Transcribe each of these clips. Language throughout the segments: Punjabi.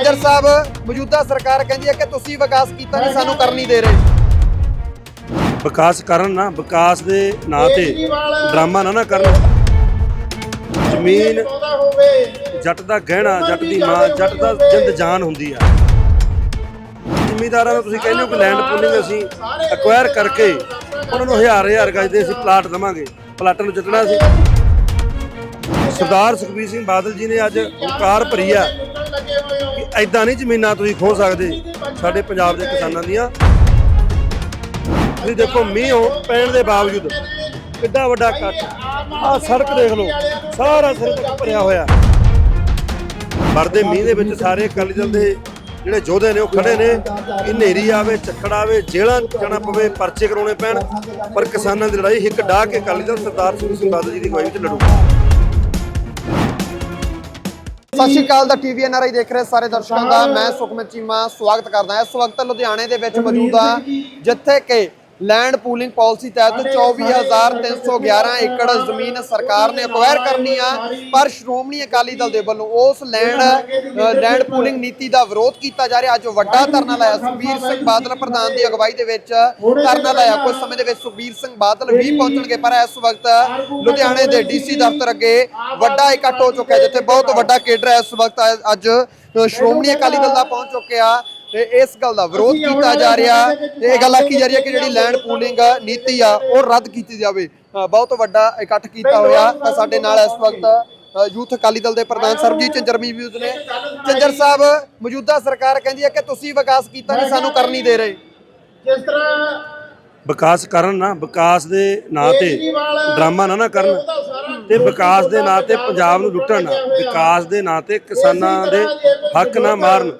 ਝੰਜਰ ਸਾਹਿਬ, ਮੌਜੂਦਾ ਸਰਕਾਰ ਕਹਿੰਦੀ ਹੈ ਕਿ ਤੁਸੀਂ ਵਿਕਾਸ ਕੀਤਾ ਨਹੀਂ, ਸਾਨੂੰ ਕਰਨ ਨਹੀਂ ਦੇ ਰਹੇ। ਵਿਕਾਸ ਕਰਨ ਨਾ, ਵਿਕਾਸ ਦੇ ਨਾਂ ਤੇ ਡਰਾਮਾ ਨਾ ਨਾ ਕਰਨ। ਜ਼ਮੀਨ ਜੱਟ ਦਾ ਗਹਿਣਾ, ਜੱਟ ਦੀ ਮਾਂ, ਜੱਟ ਦਾ ਜਿੰਦ ਜਾਨ ਹੁੰਦੀ ਆ। ਜ਼ਿਮੀਦਾਰਾਂ ਨੂੰ ਤੁਸੀਂ ਕਹਿੰਦੇ ਹੋ ਕਿ ਲੈਂਡ ਪੂਲਿੰਗ ਅਸੀਂ ਐਕਵਾਇਰ ਕਰਕੇ ਉਹਨਾਂ ਨੂੰ ਹਜ਼ਾਰ ਹਜ਼ਾਰ ਗਜ ਦੇ ਅਸੀਂ ਪਲਾਟ ਦੇਵਾਂਗੇ। ਪਲਾਟਾਂ ਨੂੰ ਜਿੱਤਣਾ ਸੀ। ਸਰਦਾਰ ਸੁਖਬੀਰ ਸਿੰਘ ਬਾਦਲ ਜੀ ਨੇ ਅੱਜ ਓਕਾਰ ਭਰੀ ਆ। ਐਦਾਂ ਨਹੀਂ ਜ਼ਮੀਨਾਂ ਤੁਸੀਂ ਖੋ ਸਕਦੇ ਸਾਡੇ ਪੰਜਾਬ ਦੇ ਕਿਸਾਨਾਂ ਦੀਆਂ। ਤੁਸੀਂ ਦੇਖੋ ਮੀਂਹ ਹੋ- ਪੈਣ ਦੇ ਬਾਵਜੂਦ ਕਿੱਡਾ ਵੱਡਾ ਇਕੱਠ। ਆ ਸੜਕ ਦੇਖ ਲਓ, ਸਾਰਾ ਸਿਰ ਭਰਿਆ ਹੋਇਆ। ਵਰਦੇ ਮੀਂਹ ਦੇ ਵਿੱਚ ਸਾਰੇ ਅਕਾਲੀ ਦਲ ਦੇ ਜਿਹੜੇ ਯੋਧੇ ਨੇ ਉਹ ਖੜੇ ਨੇ। ਕਿ ਹਨੇਰੀ ਆਵੇ, ਝੱਖੜ ਆਵੇ, ਜੇਲ੍ਹਾਂ ਜਾਣਾ ਪਵੇ, ਪਰਚੇ ਕਰਾਉਣੇ ਪੈਣ। ਪਰ ਕਿਸਾਨਾਂ ਦੀ ਲੜਾਈ ਹਿੱਕ ਡਾਹ ਕੇ ਅਕਾਲੀ ਦਲ ਸਰਦਾਰ ਸੁਖਬੀਰ ਸਿੰਘ ਬਾਦਲ ਜੀ ਦੀ ਅਗਵਾਈ ਵਿੱਚ ਲੜੂਗਾ ਸਤਿ ਸ਼੍ਰੀ ਅਕਾਲ ਦਾ ਟੀਵੀ ਐਨਆਰਆਈ ਦੇਖ ਰਹੇ ਸਾਰੇ ਦਰਸ਼ਕਾਂ ਦਾ। ਮੈਂ ਸੁਖਮਨ ਚੀਮਾ, ਸਵਾਗਤ ਕਰਦਾ ਹਾਂ। ਇਸ ਵਕਤ ਲੁਧਿਆਣੇ ਦੇ ਵਿੱਚ ਮੌਜੂਦ ਹਾਂ, ਜਿੱਥੇ ਕਿ ਲੈਂਡ ਪੂਲਿੰਗ ਪਾਲਿਸੀ ਤਹਿਤ 24311 ਏਕੜ ਜ਼ਮੀਨ ਸਰਕਾਰ ਨੇ ਅਕਵਾਇਰ ਕਰਨੀ ਆ ਪਰ ਸ਼੍ਰੋਮਣੀ ਅਕਾਲੀ ਦਲ ਦੇ ਵੱਲੋਂ ਉਸ ਲੈਂਡ ਲੈਂਡ ਪੂਲਿੰਗ ਨੀਤੀ ਦਾ ਵਿਰੋਧ ਕੀਤਾ ਜਾ ਰਿਹਾ। ਅੱਜ ਵੱਡਾ ਧਰਨਾ ਲਾਇਆ। ਸੁਖਬੀਰ ਸਿੰਘ ਬਾਦਲ ਪ੍ਰਧਾਨ ਦੀ ਅਗਵਾਈ ਦੇ ਵਿੱਚ ਧਰਨਾ ਲਾਇਆ। ਕੁਝ ਸਮੇਂ ਦੇ ਵਿੱਚ ਸੁਖਬੀਰ ਸਿੰਘ ਬਾਦਲ ਵੀ ਪਹੁੰਚਣਗੇ ਪਰ ਇਸ ਵਕਤ ਲੁਧਿਆਣੇ ਦੇ ਡੀਸੀ ਦਫ਼ਤਰ ਅੱਗੇ ਵੱਡਾ ਇਕੱਠ ਹੋ ਚੁੱਕਿਆ ਜਿੱਥੇ ਬਹੁਤ ਵੱਡਾ ਕੇਡਰ ਹੈ ਇਸ ਵਕਤ ਅੱਜ ਸ਼੍ਰੋਮਣੀ ਅਕਾਲੀ ਦਲ ਦਾ ਪਹੁੰਚ ਚੁੱਕਿਆ। ਤੇ ਇਸ ਗੱਲ ਦਾ ਵਿਰੋਧ ਕੀਤਾ ਜਾ ਰਿਹਾ ਤੇ ਇਹ ਗੱਲ ਆਖੀ ਜਾ ਰਹੀ ਹੈ ਕਿ ਜਿਹੜੀ ਲੈਂਡ ਪੂਲਿੰਗ ਨੀਤੀ ਆ ਉਹ ਰੱਦ ਕੀਤੀ ਜਾਵੇ। ਬਹੁਤ ਵੱਡਾ ਇਕੱਠ ਕੀਤਾ ਹੋਇਆ। ਤਾਂ ਸਾਡੇ ਨਾਲ ਇਸ ਵਕਤ ਯੂਥ ਅਕਾਲੀ ਦਲ ਦੇ ਪ੍ਰਧਾਨ ਸਰਬਜੀਤ ਚੰਦਰ ਮੌਜੂਦ ਨੇ। ਚੰਦਰ ਸਾਹਿਬ ਮੌਜੂਦਾ ਸਰਕਾਰ ਕਹਿੰਦੀ ਹੈ ਕਿ ਤੁਸੀਂ ਵਿਕਾਸ ਕੀਤਾ ਨਹੀਂ ਸਾਨੂੰ ਕਰਨ ਨਹੀਂ ਦੇ ਰਹੇ। ਜਿਸ ਤਰ੍ਹਾਂ ਵਿਕਾਸ ਕਰਨ ਨਾ ਵਿਕਾਸ ਦੇ ਨਾਂ ਤੇ ਡਰਾਮਾ ਨਾ ਨਾ ਕਰਨ ਤੇ ਵਿਕਾਸ ਦੇ ਨਾਂ ਤੇ ਪੰਜਾਬ ਨੂੰ ਲੁੱਟਣ ਨਾ। ਵਿਕਾਸ ਦੇ ਨਾਂ ਤੇ ਕਿਸਾਨਾਂ ਦੇ ਹੱਕ ਨਾ ਮਾਰਨ।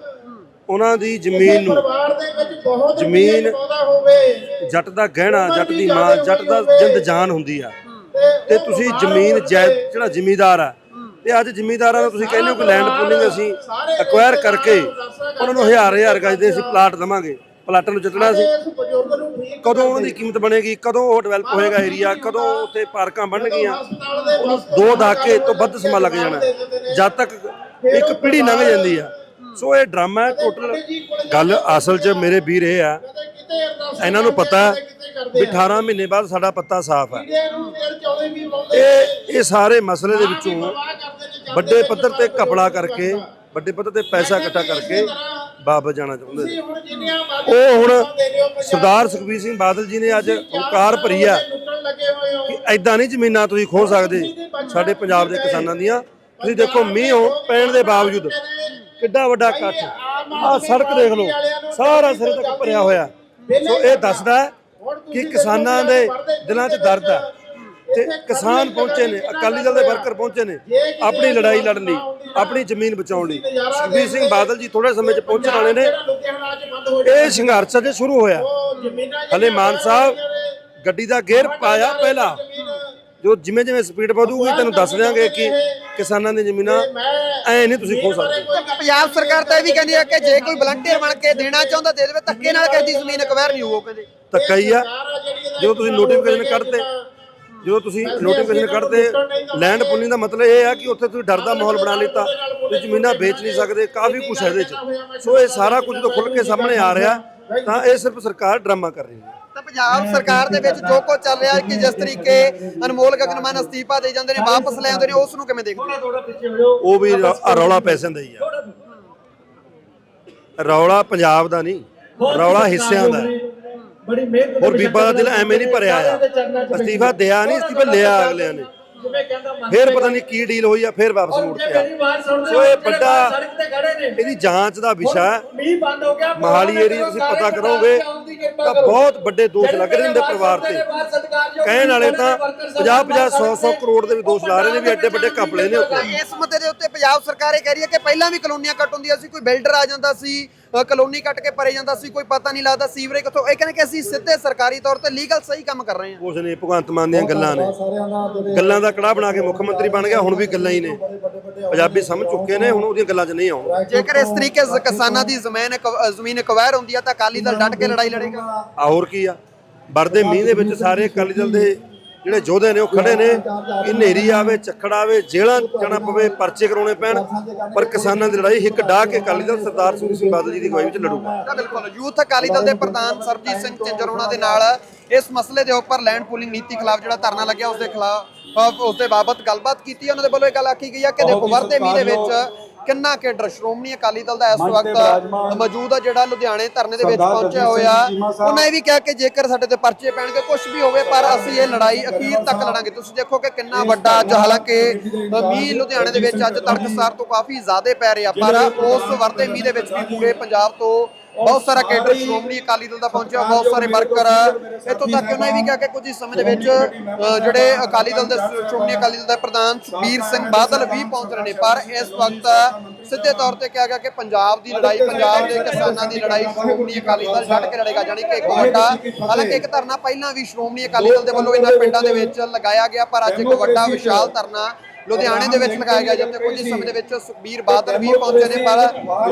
ਉਹਨਾਂ ਦੀ ਜ਼ਮੀਨ ਨੂੰ ਪਰਿਵਾਰ ਦੇ ਵਿੱਚ ਬਹੁਤ ਜ਼ਮੀਨ ਪੌਦਾ ਹੋਵੇ। ਜੱਟ ਦਾ ਗਹਿਣਾ ਜੱਟ ਦੀ ਮਾਂ ਜੱਟ ਦਾ ਜਿੰਦ ਜਾਨ ਹੁੰਦੀ ਆ। ਤੇ ਤੁਸੀਂ ਜ਼ਮੀਨ ਜੈ ਜਿਹੜਾ ਜ਼ਿਮੀਦਾਰ ਆ ਤੇ ਅੱਜ ਜ਼ਿਮੀਦਾਰਾਂ ਨੂੰ ਤੁਸੀਂ ਕਹਿੰਦੇ ਹੋ ਕਿ ਲੈਂਡ ਪੂਲਿੰਗ ਅਸੀਂ ਐਕਵਾਇਰ ਕਰਕੇ ਉਹਨਾਂ ਨੂੰ ਹਜ਼ਾਰ ਹਜ਼ਾਰ ਗਜ ਦੇ ਅਸੀਂ ਪਲਾਟ ਦੇਵਾਂਗੇ। ਪਲਾਟਾਂ ਨੂੰ ਜਿੱਤਣਾ ਸੀ। ਕਦੋਂ ਉਹਨਾਂ ਦੀ ਕੀਮਤ ਬਣੇਗੀ? ਕਦੋਂ ਉਹ ਡਿਵੈਲਪ ਹੋਏਗਾ ਏਰੀਆ ਕਦੋਂ ਉੱਥੇ ਪਾਰਕਾਂ ਬਣਨਗੀਆਂ? ਉਹਨੂੰ ਦੋ ਦਹਾਕੇ ਤੋਂ ਵੱਧ ਸਮਾਂ ਲੱਗ ਜਾਣਾ। ਜਦ ਤੱਕ ਇੱਕ ਪੀੜ੍ਹੀ ਲੰਘ ਜਾਂਦੀ ਆ। ਸੋ ਇਹ ਡਰਾਮਾ ਹੈ ਟੋਟਲ ਗੱਲ ਅਸਲ 'ਚ ਮੇਰੇ ਵੀਰ ਇਹ ਆ। ਇਹਨਾਂ ਨੂੰ ਪਤਾ ਵੀ 18 ਮਹੀਨੇ ਬਾਅਦ ਸਾਡਾ ਪੱਤਾ ਸਾਫ਼ ਹੈ। ਵੀ ਇਹ ਇਹ ਸਾਰੇ ਮਸਲੇ ਦੇ ਵਿੱਚੋਂ ਵੱਡੇ ਪੱਧਰ ਤੇ ਘਪਲਾ ਕਰਕੇ ਵੱਡੇ ਪੱਧਰ ਤੇ ਪੈਸਾ ਇਕੱਠਾ ਕਰਕੇ ਵਾਪਸ ਜਾਣਾ ਚਾਹੁੰਦੇ ਨੇ। ਉਹ ਹੁਣ ਸਰਦਾਰ ਸੁਖਬੀਰ ਸਿੰਘ ਬਾਦਲ ਜੀ ਨੇ ਅੱਜ ਓਕਾਰ ਭਰੀ ਆ ਕਿ ਐਦਾਂ ਨਹੀਂ ਜ਼ਮੀਨਾਂ ਤੁਸੀਂ ਖੋ ਸਕਦੇ ਸਾਡੇ ਪੰਜਾਬ ਦੇ ਕਿਸਾਨਾਂ ਦੀਆਂ। ਤੁਸੀਂ ਦੇਖੋ ਮੀਂਹ ਹੋ- ਪੈਣ ਦੇ ਬਾਵਜੂਦ ਕਿੱਡਾ ਵੱਡਾ ਇਕੱਠ। ਆ ਸੜਕ ਦੇਖ ਲਓ ਸਾਰਾ ਸਿਰ ਤੱਕ ਭਰਿਆ ਹੋਇਆ। ਸੋ ਇਹ ਦੱਸਦਾ ਕਿ ਕਿਸਾਨਾਂ ਦੇ ਦਿਲਾਂ 'ਚ ਦਰਦ ਹੈ। ਤੇ ਕਿਸਾਨ ਪਹੁੰਚੇ ਨੇ ਅਕਾਲੀ ਦਲ ਦੇ ਵਰਕਰ ਪਹੁੰਚੇ ਨੇ। ਆਪਣੀ ਲੜਾਈ ਲੜਨ ਲਈ ਆਪਣੀ ਜ਼ਮੀਨ ਬਚਾਉਣ। ਲਈ ਸੁਖਬੀਰ ਸਿੰਘ ਬਾਦਲ ਜੀ ਥੋੜੇ ਸਮੇਂ 'ਚ ਪਹੁੰਚਣ ਵਾਲੇ ਨੇ। ਇਹ ਸੰਘਰਸ਼ ਅਜੇ ਸ਼ੁਰੂ ਹੋਇਆ। ਹਲੇ ਮਾਨ ਸਾਹਿਬ ਗੱਡੀ ਦਾ ਗੇਅਰ ਪਾਇਆ ਪਹਿਲਾਂ। ਜੋ ਜਿਵੇਂ ਜਿਵੇਂ ਸਪੀਡ ਵਧੂਗੀ ਤੈਨੂੰ ਦੱਸ ਦਿਆਂਗੇ ਕਿ ਕਿਸਾਨਾਂ ਦੀਆਂ ਜ਼ਮੀਨਾਂ ਐ ਨਹੀਂ ਤੁਸੀਂ ਖੋ ਸਕਦੇ। ਪੰਜਾਬ ਸਰਕਾਰ ਤਾਂ ਇਹ ਵੀ ਕਹਿੰਦੀ ਹੈ ਕਿ ਜੇ ਕੋਈ ਵਲੰਟੀਅਰ ਬਣ ਕੇ ਦੇਣਾ ਚਾਹੁੰਦਾ ਦੇ ਦੇਵੇ। ਧੱਕੇ ਨਾਲ ਕਹਿੰਦੀ ਜ਼ਮੀਨ ਅਕਵਾਇਰ ਨਹੀਂ ਹੋਊ ਕਹਿੰਦੇ। ਧੱਕਾ ਹੀ ਆ। ਜਦੋਂ ਤੁਸੀਂ ਨੋਟੀਫਿਕੇਸ਼ਨ ਕੱਢਦੇ ਜਦੋਂ ਤੁਸੀਂ ਨੋਟੀਫਿਕੇਸ਼ਨ ਕੱਢਦੇ ਲੈਂਡ ਪੁਲਿੰਗ ਦਾ ਮਤਲਬ ਇਹ ਆ ਕਿ ਉੱਥੇ ਤੁਸੀਂ ਡਰ ਦਾ ਮਾਹੌਲ ਬਣਾ ਲਿੱਤਾ ਤੁਸੀਂ ਜ਼ਮੀਨਾਂ ਵੇਚ ਨਹੀਂ ਸਕਦੇ ਕਾਫੀ ਕੁਝ ਹੈ ਇਹਦੇ 'ਚ। ਸੋ ਇਹ ਸਾਰਾ ਕੁਝ ਜਦੋਂ ਖੁੱਲ ਕੇ ਸਾਹਮਣੇ ਆ ਰਿਹਾ ਤਾਂ ਇਹ ਸਿਰਫ ਸਰਕਾਰ ਡਰਾਮਾ ਕਰ ਰਹੀ ਹੈ। ਤਾਂ ਪੰਜਾਬ ਸਰਕਾਰ ਦੇ ਵਿੱਚ ਜੋ ਕੁਝ ਚੱਲ ਰਿਹਾ ਹੈ ਕਿ ਜਿਸ ਤਰੀਕੇ ਅਨਮੋਲ ਗਗਨਮਾਨ ਅਸਤੀਫਾ ਦੇ ਜਾਂਦੇ ਨੇ ਵਾਪਸ ਲੈ ਆਉਂਦੇ ਨੇ ਉਸ ਨੂੰ ਕਿਵੇਂ ਦੇਖਦੇ ਉਹ ਵੀ ਰੌ- ਰੌਲਾ ਪੈਸਿਆਂ ਦਾ ਹੀ ਆ। ਰੌਲਾ ਪੰਜਾਬ ਦਾ ਨਹੀਂ ਰੌਲਾ ਹਿੱਸਿਆਂ ਦਾ ਹੈ। ਬੜੀ ਮਿਹਨਤ ਹੋਰ ਬੀਬਾ ਦਾ ਦਿਲ ਐਵੇਂ ਨਹੀਂ ਭਰਿਆ ਆ। ਅਸਤੀਫਾ ਦਿਆ ਨਹੀਂ ਅਸਤੀਫਾ ਲਿਆ ਅਗਲਿਆਂ ਨੇ। ਫੇਰ ਪਤਾ ਨਹੀਂ ਕੀ ਡੀਲ ਹੋਈ ਆ ਫੇਰ ਵਾਪਸ ਮੁੜ ਕੇ ਆ। ਸੋ ਇਹ ਵੱਡਾ ਇਹਦੀ ਜਾਂਚ ਦਾ ਵਿਸ਼ਾ ਹੈ। ਮੀਂਹ ਬੰਦ ਹੋ ਗਿਆ ਮਹਾਲੀ ਏਰੀਆ ਤੁਸੀਂ ਪਤਾ ਕਰੋਗੇ ਤਾਂ ਬਹੁਤ ਵੱਡੇ ਦੋਸ਼ ਲੱਗ ਰਹੇ ਨੇ ਪਰਿਵਾਰ ਤੇ। ਕਹਿਣ ਵਾਲੇ ਤਾਂ 50 50 100 100 ਕਰੋੜ ਦੇ ਵੀ ਦੋਸ਼ ਲਾ ਰਹੇ ਨੇ ਵੀ ਐਡੇ ਵੱਡੇ ਘਪਲੇ ਨੇ ਉੱਥੇ। ਇਸ ਮੁੱਦੇ ਦੇ ਉੱਤੇ ਪੰਜਾਬ ਸਰਕਾਰ ਇਹ ਕਹਿ ਰਹੀ ਹੈ ਕਿ ਪਹਿਲਾਂ ਵੀ ਕਲੋਨੀਆਂ ਕੱਟ ਹੁੰਦੀਆਂ ਸੀ ਕੋਈ ਬਿਲਡਰ ਆ ਜਾਂਦਾ ਸੀ ਕਲੋਨੀ ਕੱਟ ਕੇ ਪਰੇ ਜਾਂਦਾ ਸੀ ਕੋਈ ਪਤਾ ਨਹੀਂ ਲੱਗਦਾ ਸੀਵਰੇਜ ਕਿੱਥੋਂ ਇਹ ਕਹਿੰਦੇ ਕਿ ਅਸੀਂ ਸਿੱਧੇ ਸਰਕਾਰੀ ਤੌਰ ਤੇ ਲੀਗਲ ਸਹੀ ਕੰਮ ਕਰ ਰਹੇ ਹਾਂ। ਉਸ ਨੇ ਭਗਵੰਤ ਮਾਨ ਦੀਆਂ ਗੱਲਾਂ ਨੇ। ਗੱਲਾਂ ਦਾ ਕੜਾ ਬਣਾ ਕੇ ਮੁੱਖ ਮੰਤਰੀ ਬਣ ਗਿਆ ਹੁਣ ਵੀ ਗੱਲਾਂ ਹੀ ਨੇ। ਪੰਜਾਬੀ ਸਮਝ ਚੁੱਕੇ ਨੇ ਹੁਣ ਉਹਦੀਆਂ ਗੱਲਾਂ 'ਚ ਨਹੀਂ ਆਉਣਾ। ਜੇਕਰ ਇਸ ਤਰੀਕੇ ਕਿਸਾਨਾਂ ਦੀ ਜ਼ਮੀਨ ਜ਼ਮੀਨ ਅਕਵਾਇਰ ਹੁੰਦੀ ਹੈ ਤਾਂ ਅਕਾਲੀ ਦਲ ਡਟ ਕੇ ਲੜਾਈ ਲੜੇਗਾ। ਆ ਹੋਰ ਕੀ ਆ? ਵਰਦੇ ਮੀਂਹ ਦੇ ਵਿੱਚ ਸਾਰੇ ਅਕਾਲੀ ਦਲ ਦੇ ਜਿਹੜੇ ਯੋਧੇ ਨੇ ਉਹ ਖੜੇ ਨੇ। ਕਿ ਹਨੇਰੀ ਆਵੇ ਝੱਖੜ ਆਵੇ ਜੇਲ੍ਹਾਂ ਜਾਣਾ ਪਵੇ ਪਰਚੇ ਕਰਾਉਣੇ ਪੈਣ ਪਰ ਕਿਸਾਨਾਂ ਦੀ ਲੜਾਈ ਹਿੱਕ ਡਾਹ ਕੇ ਅਕਾਲੀ ਦਲ ਸਰਦਾਰ ਸੁਖਬੀਰ ਸਿੰਘ ਬਾਦਲ ਜੀ ਦੀ ਅਗਵਾਈ ਵਿੱਚ ਲੜੂਗਾ। ਤਾਂ ਬਿਲਕੁਲ। ਯੂਥ ਅਕਾਲੀ ਦਲ ਦੇ ਪ੍ਰਧਾਨ ਸਰਜੀਤ ਸਿੰਘ ਚੰਜਰ ਉਹਨਾਂ ਦੇ ਨਾਲ ਇਸ ਮਸਲੇ ਦੇ ਉੱਪਰ ਲੈਂਡ ਪੂਲਿੰਗ ਨੀਤੀ ਖਿਲਾਫ ਜਿਹੜਾ ਧਰਨਾ ਲੱਗਿਆ ਉਸ ਦੇ ਖਿਲਾਫ ਉਸ ਦੇ ਬਾਬਤ ਗੱਲਬਾਤ ਕੀਤੀ। ਹੈ। ਉਹਨਾਂ ਦੇ ਵੱਲੋਂ ਇਹ ਗੱਲ ਆਖੀ ਗਈ ਹੈ ਕਿ ਦੇਖੋ ਵਰਦੇ ਮੀਂਹ ਦੇ ਵਿੱਚ ਕਿੰਨਾ ਕੇਡਰ ਸ਼੍ਰੋਮਣੀ ਅਕਾਲੀ ਦਲ ਦਾ ਇਸ ਵਕਤ ਮੌਜੂਦ ਜਿਹੜਾ ਲੁਧਿਆਣੇ ਧਰਨੇ ਦੇ ਵਿੱਚ ਪਹੁੰਚਿਆ ਹੋਇਆ। ਉਹਨਾਂ ਇਹ ਵੀ ਕਿਹਾ ਕਿ ਜੇਕਰ ਸਾਡੇ ਤੇ ਪਰਚੇ ਪੈਣਗੇ ਕੁਝ ਵੀ ਹੋਵੇ ਪਰ ਅਸੀਂ ਇਹ ਲੜਾਈ ਅਖੀਰ ਤੱਕ ਲੜਾਂਗੇ। ਤੁਸੀਂ ਦੇਖੋ ਕਿ ਕਿੰਨਾ ਵੱਡਾ ਅੱਜ ਹਾਲਾਂਕਿ ਮੀਂਹ ਲੁਧਿਆਣੇ ਦੇ ਵਿੱਚ ਅੱਜ ਤੜਕਸਾਰ ਤੋਂ ਕਾਫੀ ਜ਼ਿਆਦਾ ਪੈ ਰਿਹਾ ਪਰ ਉਸ ਵਰਦੇ ਮੀਂਹ ਦੇ ਵਿੱਚ ਵੀ ਪੂਰੇ ਪੰਜਾਬ ਤੋਂ ਬਹੁਤ ਸਾਰਾ ਕੇਡਰ ਸ਼੍ਰੋਮਣੀ ਅਕਾਲੀ ਦਲ ਦਾ ਪਹੁੰਚਿਆ ਬਹੁਤ ਸਾਰੇ ਵਰਕਰ ਇੱਥੋਂ ਤੱਕ ਕਿ ਉਹਨਾਂ ਇਹ ਵੀ ਕਿਹਾ ਕਿ ਕੁਝ ਹੀ ਸਮੇਂ ਦੇ ਵਿੱਚ ਜਿਹੜੇ ਅਕਾਲੀ ਦਲ ਦੇ ਸ਼੍ਰੋਮਣੀ ਅਕਾਲੀ ਦਲ ਦੇ ਪ੍ਰਧਾਨ ਸੁਖਬੀਰ ਸਿੰਘ ਬਾਦਲ ਵੀ ਪਹੁੰਚ ਰਹੇ ਨੇ। ਪਰ ਇਸ ਵਕਤ ਸਿੱਧੇ ਤੌਰ ਤੇ ਕਿਹਾ ਗਿਆ ਕਿ ਪੰਜਾਬ ਦੀ ਲੜਾਈ ਪੰਜਾਬ ਦੇ ਕਿਸਾਨਾਂ ਦੀ ਲੜਾਈ ਸ਼੍ਰੋਮਣੀ ਅਕਾਲੀ ਦਲ ਛੱਡ ਕੇ ਲੜੇਗਾ। ਜਾਣੀ ਕਿ ਇੱਕ ਵੱਡਾ ਹਾਲਾਂਕਿ ਇੱਕ ਧਰਨਾ ਪਹਿਲਾਂ ਵੀ ਸ਼੍ਰੋਮਣੀ ਅਕਾਲੀ ਦਲ ਦੇ ਵੱਲੋਂ ਇਹਨਾਂ ਪਿੰਡਾਂ ਦੇ ਵਿੱਚ ਲਗਾਇਆ ਗਿਆ ਪਰ ਅੱਜ ਇੱਕ ਵੱਡਾ ਵਿਸ਼ਾਲ ਧਰਨਾ ਲੁਧਿਆਣੇ ਦੇ ਵਿੱਚ ਲਗਾਇਆ ਗਿਆ ਜਿੱਥੇ ਕੁਝ ਹੀ ਸਮੇਂ ਦੇ ਵਿੱਚ ਸੁਖਬੀਰ ਬਾਦਲ ਵੀ ਪਹੁੰਚੇ ਨੇ, ਪਰ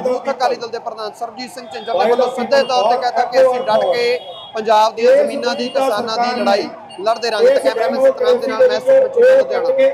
ਯੂਥ ਅਕਾਲੀ ਦਲ ਦੇ ਪ੍ਰਧਾਨ ਸਰਬਜੀਤ ਸਿੰਘ ਝੰਜਰ ਦੇ ਵੱਲੋਂ ਸਿੱਧੇ ਤੌਰ ਤੇ ਕਹਤਾ ਕਿ ਅਸੀਂ ਡਟ ਕੇ ਪੰਜਾਬ ਦੀਆਂ ਜ਼ਮੀਨਾਂ ਦੀ ਕਿਸਾਨਾਂ ਦੀ ਲੜਾਈ ਲੜਦੇ ਰਹਾਂਗੇ। ਤਾਂ ਕੈਮਰਾਮੈਨ ਸਤਨਾਮ ਦੇ ਨਾਲ ਮੈਂ ਸੁਖਬੀਰ ਲੁਧਿਆਣਾ।